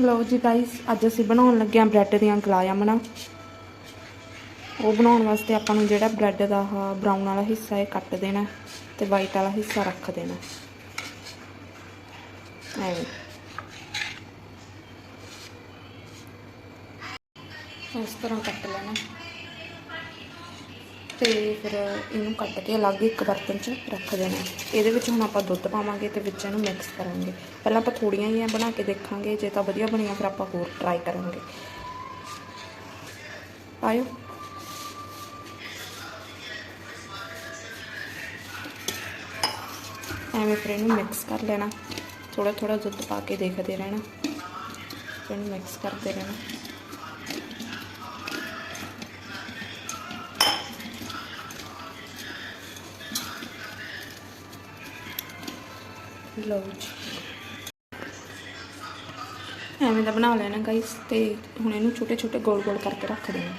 ਲਓ ਜੀ ਗਾਇਸ ਅੱਜ ਅਸੀਂ ਬਣਾਉਣ ਲੱਗੇ ਹਾਂ ਬ੍ਰੈਡ ਦੀਆਂ ਗਲਾਇਮਣਾ ਉਹ ਬਣਾਉਣ ਵਾਸਤੇ ਆਪਾਂ ਨੂੰ ਜਿਹੜਾ ਬ੍ਰੈਡ ਦਾ ਆਹ ਬਰਾਊਨ ਵਾਲਾ ਹਿੱਸਾ ਹੈ ਕੱਟ ਦੇਣਾ ਤੇ ਵਾਈਟ ਵਾਲਾ ਹਿੱਸਾ ਰੱਖ ਦੇਣਾ ਐਵੇਂ। ਇਸ ਤਰ੍ਹਾਂ ਕੱਟ ਲੈਣਾ। ਤੇ ਫਿਰ ਇਹਨੂੰ ਕੱਟ ਕੇ ਅਲੱਗ ਇੱਕ ਬਰਤਨ 'ਚ ਰੱਖ ਦੇਣਾ। ਇਹਦੇ ਵਿੱਚ ਹੁਣ ਆਪਾਂ ਦੁੱਧ ਪਾਵਾਂਗੇ ਤੇ ਵਿੱਚ ਇਹਨੂੰ ਮਿਕਸ ਕਰਾਂਗੇ। ਪਹਿਲਾਂ ਆਪਾਂ ਥੋੜੀਆਂ ਜਿਹੀਆਂ ਬਣਾ ਕੇ ਦੇਖਾਂਗੇ, ਜੇ ਤਾਂ ਵਧੀਆ ਬਣੀਆਂ ਫਿਰ ਆਪਾਂ ਹੋਰ ਟਰਾਈ ਕਰਾਂਗੇ। ਆਇਓ। ਐਵੇਂ ਫਿਰ ਇਹਨੂੰ ਮਿਕਸ ਕਰ ਲੈਣਾ। ਥੋੜਾ ਥੋੜਾ ਦੁੱਧ ਪਾ ਕੇ ਦੇਖਦੇ ਰਹਿਣਾ। ਫਿਰ ਇਹਨੂੰ ਮਿਕਸ ਕਰਦੇ ਰਹਿਣਾ। ਲਓ ਜੀ। ਐਵੇਂ ਦਾ ਬਣਾ ਲੈਣਾ ਗਾਈਸ ਤੇ ਹੁਣ ਇਹਨੂੰ ਛੋਟੇ ਛੋਟੇ ਗੋਲ ਗੋਲ ਕਰਕੇ ਰੱਖ ਦੇਣਾ।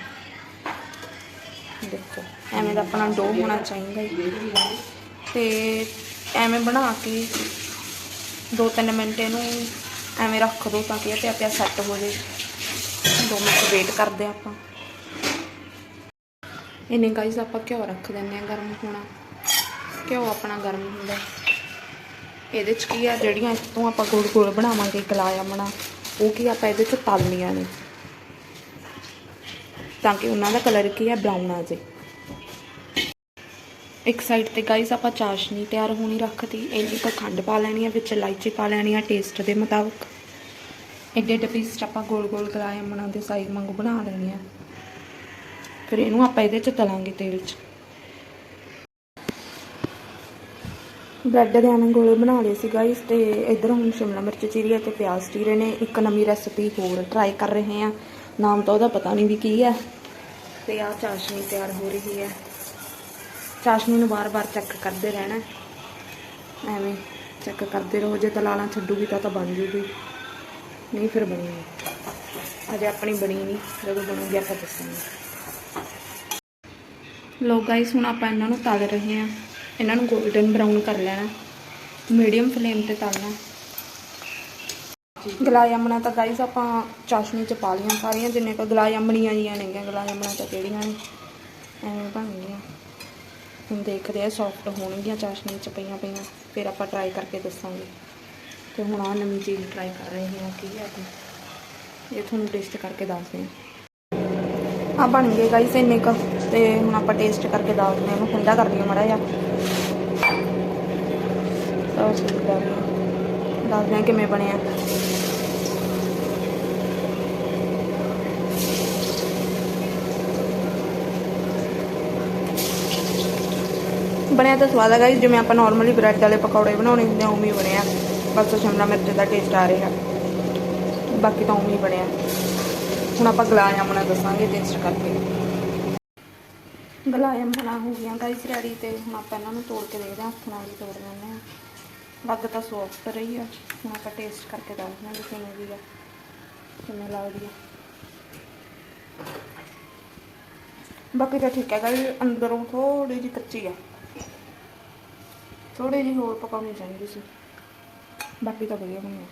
ਦੇਖੋ, ਐਵੇਂ ਦਾ ਆਪਣਾ ਡੋ ਹੋਣਾ ਚਾਹੀਦਾ ਹੈ ਤੇ ਐਵੇਂ ਬਣਾ ਕੇ 2-3 ਮਿੰਟ ਇਹਨੂੰ ਐਵੇਂ ਰੱਖ ਦੋ ਤਾਂ ਕਿ ਇਹ ਤੇ ਆਪਿਆ ਸੈੱਟ ਹੋ ਜੇ 2 ਮਿੰਟ ਵੇਟ ਕਰਦੇ ਆਪਾਂ। ਇਹਨੇ ਗਾਈਸ ਆਪਾਂ ਘਿਓ ਰੱਖ ਦਿੰਦੇ ਆ ਗਰਮ ਹੋਣਾ। ਘਿਓ ਆਪਣਾ ਗਰਮ ਹੁੰਦਾ। ਇਹਦੇ ਚ ਕੀ ਆ, ਜਿਹੜੀਆਂ ਇਤੋਂ ਆਪਾਂ ਗੋਲ ਗੋਲ ਬਣਾਵਾਂਗੇ ਗਲਾਇਆ ਬਣਾ ਉਹ ਕੀ ਆਪਾਂ ਇਹਦੇ ਚ ਤਲਨੀਆਂ ਨੇ। ਤਾਂ ਕਿ ਉਹਨਾਂ ਦਾ ਕਲਰ ਕੀ ਆ ਬਰਾਊਨ ਆ ਜੇ। ਇੱਕ ਸਾਈਡ ਤੇ ਗਾਈਸ ਆਪਾਂ ਚਾਸ਼ਨੀ ਤਿਆਰ ਹੋਣੀ ਰੱਖਤੀ ਇੰਨੀ ਕੁ ਖੰਡ ਪਾ ਲੈਣੀ ਆ, ਵਿੱਚ ਇਲਾਇਚੀ ਪਾ ਲੈਣੀ ਆ ਟੇਸਟ ਦੇ ਮੁਤਾਬਕ। ਐਡੇ ਐਡੇ ਪੀਸ 'ਚ ਆਪਾਂ ਗੋਲ ਗੋਲ ਗਲਾਇਆ ਬਣਾ ਦੇ ਸਾਈਜ਼ ਵਾਂਗੂ ਬਣਾ ਲੈਣੀ ਆ। ਫਿਰ ਇਹਨੂੰ ਆਪਾਂ ਇਹਦੇ ਚ ਤਲਾਂਗੇ ਤੇਲ 'ਚ। ਬ੍ਰੈਡ ਦੇ ਆਨੇ ਗੋਲੇ ਬਣਾ ਲਏ ਸੀ ਗਾਈਸ ਤੇ ਇਧਰ ਹੁਣ ਸ਼ਿਮਲਾ ਮਿਰਚ, ਚੀਰੀ ਹੈ ਤੇ ਪਿਆਜ਼ ਚੀਰੇ ਨੇ। ਇੱਕ ਨਵੀਂ ਰੈਸਪੀ ਹੋਰ ਟਰਾਈ ਕਰ ਰਹੇ ਆ ਨਾਮ ਤਾਂ ਉਹਦਾ ਪਤਾ ਨਹੀਂ ਵੀ ਕੀ ਹੈ। ਤੇ ਆ ਚਾਸ਼ਨੀ ਤਿਆਰ ਹੋ ਰਹੀ ਹੈ। ਚਾਸ਼ਨੀ ਨੂੰ ਬਾਰ-ਬਾਰ ਚੈੱਕ ਕਰਦੇ ਰਹਿਣਾ। ਐਵੇਂ ਚੈੱਕ ਕਰਦੇ ਰਹੋ। ਜੇ ਤਲਾਲਾਂ ਛੱਡੂਗੀ ਤਾਂ ਤਾਂ ਬਣ ਜੂਗੀ। ਨਹੀਂ ਫਿਰ ਬਣੀ ਨਹੀਂ। ਅਜੇ ਆਪਣੀ ਬਣੀ ਨਹੀਂ। ਜਦੋਂ ਬਣੂਗੀ ਆਪਾਂ ਦੱਸਾਂਗੇ। ਲੋ ਗਾਈਸ ਹੁਣ ਆਪਾਂ ਇਹਨਾਂ ਨੂੰ ਤਲ ਰਹੇ ਹਾਂ। ਇਹਨਾਂ ਨੂੰ 골ਡਨ ਬਰਾਊਨ ਕਰ ਲੈਣਾ। ਮੀਡੀਅਮ ਫਲੇਮ ਤੇ ਤਲਣਾ ਗਲਾਇਮਣਾ ਤਾਂ ਗਾਈਸ ਆਪਾਂ ਚਾਸ਼ਨੀ ਚ ਪਾ ਲੀਆਂ ਸਾਰੀਆਂ, ਜਿੰਨੇ ਕ ਗਲਾਇਮਣੀਆਂ ਜੀਆਂ ਨੇਗੀਆਂ ਗਲਾਇਮਣਾ ਤਾਂ ਕਿਹੜੀਆਂ ਨੇ? ਐਵੇਂ ਬਣ ਗਈਆਂ। ਹੁਣ ਦੇਖਦੇ ਆ ਸੌਫਟ ਹੋਣਗੀਆਂ ਚਾਸ਼ਨੀ ਚ ਪਈਆਂ ਪਈਆਂ, ਫਿਰ ਆਪਾਂ ਟਰਾਈ ਕਰਕੇ ਦੱਸਾਂਗੇ। ਤੇ ਹੁਣ ਆ ਨਵੀਂ ਚੀਜ਼ ਟਰਾਈ ਕਰ ਰਹੇ ਹਾਂ, ਕੀ ਹੈ ਇਹ? ਇਹ ਤੁਹਾਨੂੰ ਟੇਸਟ ਕਰਕੇ ਦੱਸਦੇ ਹਾਂ। ਆ ਬਣ ਗਏ ਗਾਈਸ ਇੰਨੇ ਕ, ਤੇ ਹੁਣ ਆਪਾਂ ਟੇਸਟ ਕਰਕੇ ਦੱਸਦੇ ਹਾਂ। ਇਹਨੂੰ ਠੰਡਾ ਕਰ ਲਈਏ ਮੜਾ ਜਿਹਾ। ਤਾਂ ਅਸੀਂ ਦੱਸਦੇ ਹਾਂ ਕਿਵੇਂ ਬਣਿਆ ਬਣਿਆ ਤਾਂ ਸਵਾਦ ਆ ਗਾਈਸ ਜਿਵੇਂ ਆਪਾਂ ਨਾਰਮਲੀ ਬ੍ਰੈਡ ਵਾਲੇ ਪਕੌੜੇ ਬਣਾਉਣੇ ਹੁੰਦੇ ਆ, ਉਵੇਂ ਹੀ ਬਣਿਆ ਬਸ ਸ਼ਿਮਲਾ ਮਿਰਚ ਦਾ ਟੇਸਟ ਆ ਰਿਹਾ। ਬਾਕੀ ਤਾਂ ਉਵੇਂ ਹੀ ਬਣਿਆ ਹੁਣ ਆਪਾਂ ਗੁਲਾਬ ਜਾਮਣਾ ਦੱਸਾਂਗੇ ਟੇਸਟ ਕਰਕੇ। ਗੁਲਾਬ ਜਾਮਣਾ ਹੋ ਗਿਆ ਗਾਈਸ ਰੈਡੀ ਤੇ ਹੁਣ ਆਪਾਂ ਇਹਨਾਂ ਨੂੰ ਤੋੜ ਕੇ ਦੇਖਦੇ ਹਾਂ, ਹੱਥ ਨਾਲ ਹੀ ਤੋੜ ਲੈਂਦੇ ਹਾਂ। ਲੱਗ ਤਾਂ ਸੌਫਟ ਰਹੀ ਆ। ਹੁਣ ਆਪਾਂ ਟੇਸਟ ਕਰਕੇ ਦੱਸਦੇ ਹਾਂ ਕਿਵੇਂ ਦੀ ਆ, ਕਿਵੇਂ ਲੱਗਦੀ ਆ। ਬਾਕੀ ਤਾਂ ਠੀਕ ਹੈ ਗਾਈਸ ਅੰਦਰੋਂ ਥੋੜੀ ਜਿਹੀ ਕੱਚੀ ਆ। ਥੋੜੀ ਜਿਹੀ ਹੋਰ ਪਕਾਉਣੀ ਚਾਹੀਦੀ ਸੀ। ਬਾਕੀ ਤਾਂ ਵਧੀਆ ਬਣਿਆ